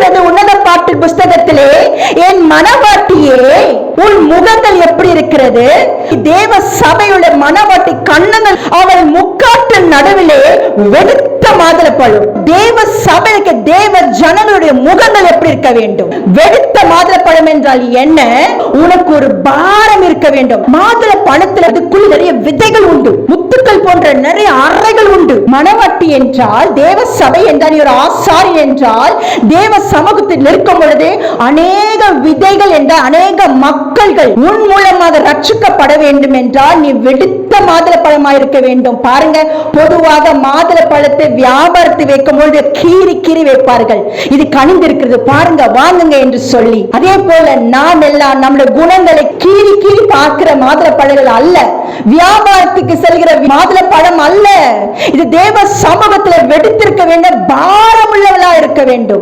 சொல்லுகிறது உன்னத பாட்டு புஸ்தகத்திலே என் மனவாட்டியே உன் முகங்கள் எப்படி இருக்கிறது? தேவ சபையுடைய மனவாட்டி கண்ணங்கள் அவள் முக்காட்டு நடுவிலே வெடுத்த மாதுளப்பழம் தேவ சபைக்கு தேவ ஜனனுடைய முகங்கள் எப்படி இருக்க வேண்டும்? வெடுத்த மாதுளப்பழம் என்றால் என்ன? உனக்கு ஒரு பாரம் இருக்க வேண்டும். மாதுளை பழத்துல அதுக்குள்ள நிறைய விதைகள் உண்டு. முத்துக்கள் போன்ற நிறைய அறைகள் உண்டு. மனவாட்டி என்றால் தேவ சபை என்றால் நீ ஒரு ஆசாரி என்றால் தேவ சமூகத்தில் நிற்கும் பொழுது அநேக விதைகள் என்ற அநேக மக்கள்கள் உன் மூலமாக ரட்சிக்கப்பட வேண்டும் என்றால் நீ வெடித்த மாதுளை பழமா இருக்க வேண்டும். பாருங்க பொதுவாக மாதுளை பழத்தை வியாபாரத்தை வைக்கும் பொழுது கீறி கீறி வைப்பார்கள். இது கணிந்திருக்கிறது பாருங்க வாங்குங்க என்று சொல்லி. அதே போல நாம் எல்லாம் நம்முடைய குணங்களை கீறி கீறி பார்க்கிற மாதுளை பழங்கள் அல்ல. வியாபாரத்துக்கு செல்கிற மாதுளை பழம் அல்ல. இது தேவ சமூகத்தில் வெடித்திருக்க வேண்டும் பாரமுள்ளவளா இருக்க வேண்டும்.